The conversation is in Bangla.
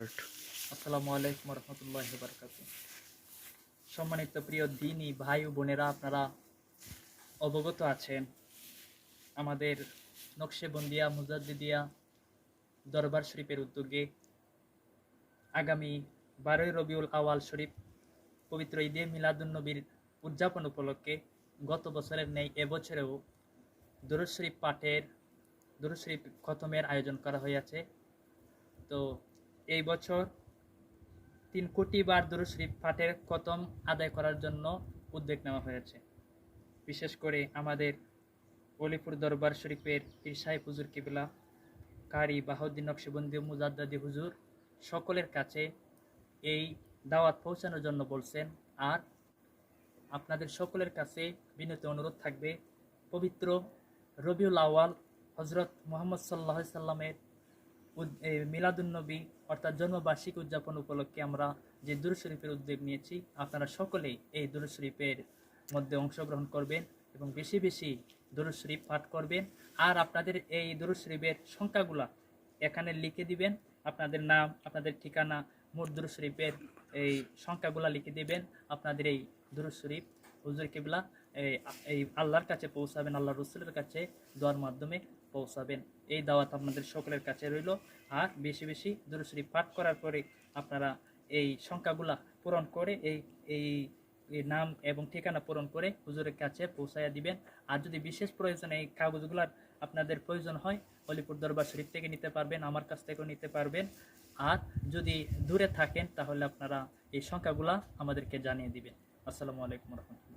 আসসালামু আলাইকুম রহমতুল্লাহ বারকাত। সম্মানিত প্রিয় দিনী ভাই ও বোনেরা, আপনারা অবগত আছেন আমাদের নকশেবন্দিয়া, মুজাদ্দিদিয়া দরবার শরীফের উদ্যোগে আগামী বারোই রবিউল আওয়াল শরীফ পবিত্র ঈদে মিলাদুন্নবীর উদযাপন উপলক্ষে গত বছরের নেই, এবছরেও দরুদ পাঠের, দরুদ খতমের আয়োজন করা হয়েছে তো এই বছর তিন কোটি বার দরুদ শরীফ পাঠের খতম আদায় করার জন্য উদ্যোগ নেওয়া হয়েছে। বিশেষ করে আমাদের অলিপুর দরবার শরীফের সাহেব হুজুর কিবলা, কারি বাহুদ্দিন নকশবন্দি মুজাদ্দাদি হুজুর সকলের কাছে এই দাওয়াত পৌঁছানোর জন্য বলছেন, আর আপনাদের সকলের কাছে বিনীত অনুরোধ থাকবে, পবিত্র রবিউল আওয়াল হজরত মোহাম্মদ সাল্লাহ সাল্লামের মিলাদুন্নবী অর্থাৎ জন্মবার্ষিকী উদযাপন উপলক্ষে আমরা যে দুরুদ শরীফের উদ্যোগ নিয়েছি, আপনারা সকলেই এই দুরুদ শরীফের মধ্যে অংশগ্রহণ করবেন এবং বেশি বেশি দুরুদ শরীফ পাঠ করবেন। আর আপনাদের এই দুরুদ শরীফের সংখ্যাগুলা এখানে লিখে দিবেন। আপনাদের নাম, আপনাদের ঠিকানা, মোট দুরুদ শরীফের এই সংখ্যাগুলা লিখে দিবেন। আপনাদের এই দুরুদ শরীফ হুজুর কিবলা, এই আল্লাহর কাছে পৌঁছাবেন আল্লাহ রসুলের কাছে দোয়ার মাধ্যমে পৌঁছাবেন। এই দাওয়াত আপনাদের সকলের কাছে রইল। আর বেশি বেশি দুরুশ্রী পাঠ করার পরে আপনারা এই সংখ্যাগুলা পূরণ করে, এই এই নাম এবং ঠিকানা পূরণ করে হুজুরের কাছে পৌঁছাইয়া দিবেন। আর যদি বিশেষ প্রয়োজন এই কাগজগুলার আপনাদের প্রয়োজন হয়, অলিপুর দরবার শরীফ থেকে নিতে পারবেন, আমার কাছ থেকেও নিতে পারবেন। আর যদি দূরে থাকেন, তাহলে আপনারা এই সংখ্যাগুলা আমাদেরকে জানিয়ে দিবেন। আসসালামু আলাইকুম রহমতুল্লাহ।